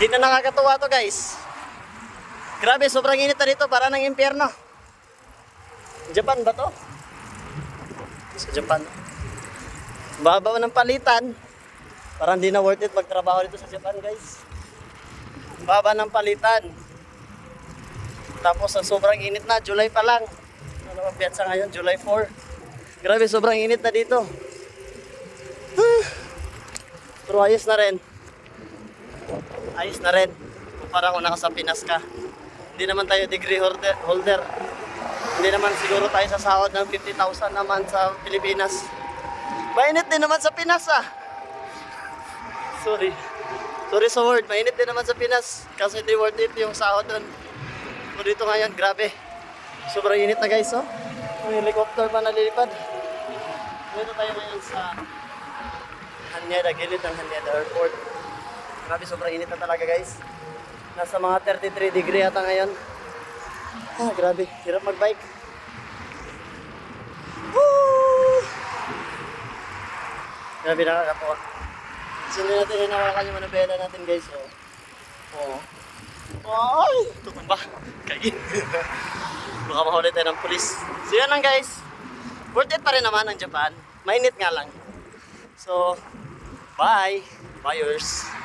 Na nakakatuwa to guys. Grabe, sobrang init na dito, para ng impyerno. Japan ba to? Sa Japan. Baba ng palitan. Parang hindi na worth it magtrabaho dito sa Japan guys. Baba ng palitan. Tapos ang sobrang init na, July pa lang. Ano ba piyatsa ngayon? July 4. Grabe, sobrang init na dito. Pero ayos na rin. Ayos na rin. Kumpara kung nasa Pinas ka. Hindi naman tayo degree holder. holder. Hindi naman siguro tayo sa sahod ng 50,000 naman sa Pilipinas. Mainit din naman sa Pinas ah. Sorry. Sorry sa word. Mainit din naman sa Pinas. Kasi hindi worth it yung sahod doon. Pero dito ngayon, grabe. Sobrang init na guys, oh. May helicopter pa nalilipad. Dito tayo ngayon sa Hanyada, gilid ng Hanyada Airport. Grabe, sobrang init na talaga guys. Nasa mga 33 degree ata ngayon. Ah, grabe. Hirap magbike. Woo! Grabe, nakakatawa. Sino natin hinawakan yung manabela natin guys, oh. Oo. Ay! Tutumba. Kain. Baka mahuli tayo ng pulis. So yun lang guys. Worth it pa rin naman ang Japan. Mainit nga lang. So, bye. Buyers.